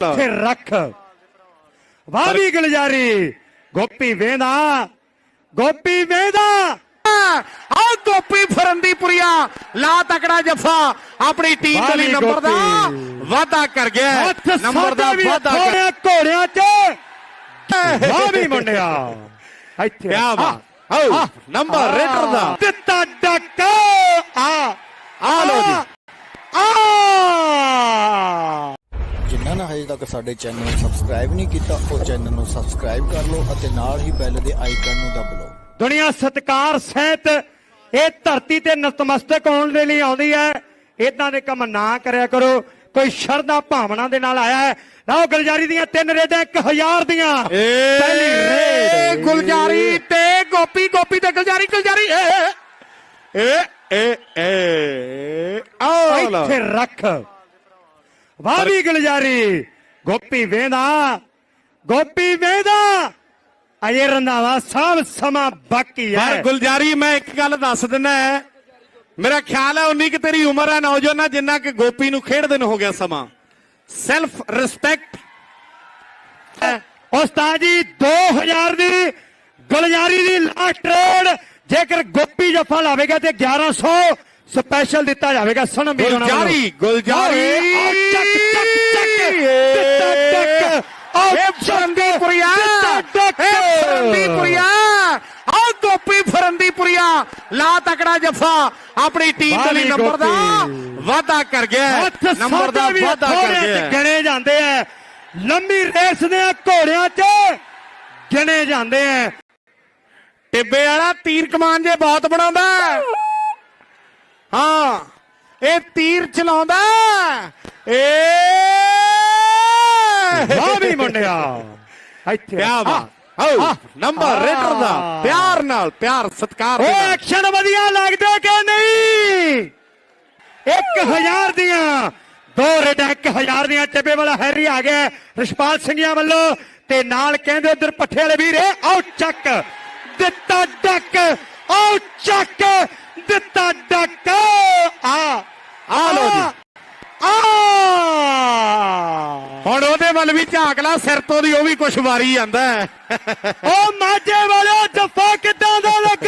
ਇੱਥੇ ਰੱਖ। ਵਾਹ ਵੀ ਗਲਜਾਰੀ ਗੋਪੀ ਵੇਂਦਾ ਗੋਪੀ ਵੇਂਦਾ। ਆ ਗੋਪੀ ਫਰੰਦੀਪੁਰੀਆ ਲਾ ਤਕੜਾ ਜੱਫਾ ਆਪਣੀ ਟੀਮ ਦੇ ਲਈ ਨੰਬਰ ਦਾ। ਵਾਅਦਾ ਕਰ ਗਿਆ ਨੰਬਰ ਦਾ ਸਾਡਾ ਵੀ ਵਾਅਦਾ ਕਰ ਘੋੜਿਆਂ 'ਚ। ਵਾਹ ਵੀ ਮੁੰਡਿਆ। ਇੱਥੇ ਆ, ਆਓ ਨੰਬਰ ਰੇਟਰ ਦਾ। ਦਿੱਤਾ ਡੱਕ। ਆ। ਆ ਲਓ ਜੀ ਆ ਜਿਨ੍ਹਾਂ ਨੇ ਹਜੇ ਤੱਕ ਸਾਡੇ ਚੈਨਲ ਨੂੰ ਸਬਸਕ੍ਰਾਈਬ ਨਹੀਂ ਕੀਤਾ ਉਹ ਚੈਨਲ ਨੂੰ ਸਬਸਕ੍ਰਾਈਬ ਕਰ ਲਓ ਅਤੇ ਨਾਲ ਹੀ ਬੈਲ ਦੇ ਆਈਕਨ ਨੂੰ ਦਬ ਲਓ। ਦੁਨੀਆ ਸਤਕਾਰ ਸਹਿਤ ਇਹ ਧਰਤੀ ਤੇ ਨਤਮਸਤਕ ਹੋਣ ਦੇ ਲਈ ਆਉਂਦੀ ਹੈ। ਇਦਾਂ ਦੇ ਕੰਮ ਨਾ ਕਰਿਆ ਕਰੋ। ਕੋਈ ਸ਼ਰਧਾ ਭਾਵਨਾ ਦੇ ਨਾਲ ਆਇਆ ਹੈ। ਲਓ ਗਲਜਾਰੀ ਦੀਆਂ ਤਿੰਨ ਰੇਡਾਂ 1000 ਦੀਆਂ। ਪਹਿਲੀ ਰੇਡ। ਗੁਲਜਾਰੀ ਤੇ ਗੋਪੀ ਗੋਪੀ ਤੇ ਗੁਲਜਾਰੀ ਗੁਲਜਾਰੀ। ਏ ਏ ਏ ਏ ਆ ਲਓ ਇੱਥੇ ਰੱਖ। ਵਾਹ ਵੀ ਗਲਜਾਰੀ। ਗੋਪੀ ਵੇਂਦਾ ਗੋਪੀ ਵੇਂਦਾ। ਅਜੇ ਰੰਧਾਵਾ ਸਾਹਿਬ ਸਮਾਂ ਬਾਕੀ ਪਰ ਹੈ ਗੁਲਜਾਰੀ ਮੈਂ ਇੱਕ ਗੱਲ ਦੱਸ ਦਿੰਦਾ ਮੇਰਾ ਖਿਆਲ ਹੈ ਉਨੀ ਕਿ ਤੇਰੀ ਉਮਰ ਹੈ ਨੌਜਵਾਨਾ ਜਿੰਨਾ ਕਿ ਗੋਪੀ ਨੂੰ ਖੇਡਦੇ ਨੂੰ ਹੋ ਗਿਆ ਸਮਾਂ। ਸੈਲਫ ਰਿਸਪੈਕਟ ਉਸਤਾਦ ਜੀ 2000 ਦੀ ਗੁਲਜਾਰੀ ਦੀ ਲਾਸਟ ਰੇਡ ਜੇਕਰ ਗੋਪੀ ਜੱਫਾ ਲਾਵੇਗਾ ਤੇ 1100 ਸਪੈਸ਼ਲ ਦਿੱਤਾ ਜਾਵੇਗਾ। ਉਹਨਾਂ ਵੱਲੋਂ। ਗੁਲਜਾਰੀ ਗੁਲਜਾਰੀ। ਚੱਕ ਚੱਕ ਚੱਕ ਦਿੱਤਾ ਟੱਕ ਆਓ, ਇਹ ਚੱਕ, ਫਰੰਦੀਪੁਰੀਆ ਦਿੱਤਾ ਟੱਕ ਇਹ ਫਰੰਦੀਪੁਰੀਆ ਆ ਗੋਪੀ ਫਰੰਦੀਪੁਰੀਆ ਲਾ ਤਕੜਾ ਜੱਫਾ ਆਪਣੀ ਟੀਮ ਦੇ ਲਈ ਨੰਬਰ ਦਾ। ਵਾਅਦਾ ਕਰ ਗਿਆ ਨੰਬਰ ਦਾ ਵਾਅਦਾ ਕਰ ਗਿਆ। ਗਿਣੇ ਜਾਂਦੇ ਆ ਲੰਮੀ ਰੇਸ ਦੇ ਘੋੜਿਆਂ 'ਚ ਗਿਣੇ ਜਾਂਦੇ ਆ ਟਿੱਬੇ ਵਾਲਾ ਤੀਰ ਕਮਾਨ ਜੇ ਬਹੁਤ ਬਣਾਉਂਦਾ ਹੈ। ਇਹ ਤੀਰ ਚਲਾਉਂਦਾ। ਏ ਵਾਹ ਵੀ ਮੁੰਡਿਆ ਇੱਥੇ ਕਿਆ ਬਾਤ ਆਓ ਨੰਬਰ ਆ। ਰੇਟਰ ਦਾ ਪਿਆਰ ਨਾਲ ਪਿਆਰ ਸਤਿਕਾਰ ਦੇ ਨਾਲ। ਐਕਸ਼ਨ ਵਧੀਆ ਲੱਗਦਾ ਕਿ ਨਹੀਂ 1000 ਦੀਆਂ ਦੋ ਰੇਡ 1000 ਦੀਆਂ ਟਿੱਬੇ ਵਾਲਾ ਹੈਰੀ ਆ ਗਿਆ ਰਿਸ਼ਪਾਲ ਸਿੰਘਿਆ ਵੱਲੋਂ ਤੇ ਨਾਲ ਕਹਿੰਦੇ ਉਧਰ ਪੱਠੇ ਵਾਲੇ ਵੀਰ ਆਓ ਚੱਕ ਦਿੱਤਾ ਡੱਕ ਆਓ ਚੱਕ ਦਿੱਤਾ ਡੱਕ ਆ ਆ ਲਓ ਜੀ। ਆ ਹੁਣ ਉਹਦੇ ਵੱਲ ਵੀ ਝਾਕ ਲਾ, ਸਿਰ ਤੋਂ ਦੀ ਉਹ ਵੀ ਕੁਛ ਵਾਰੀ ਜਾਂਦਾ ਉਹ ਮਾਝੇ ਵਾਲਿਓ, ਜੱਫਾ ਕਿੱਦਾਂ ਦਾ ਲੱਗਾ?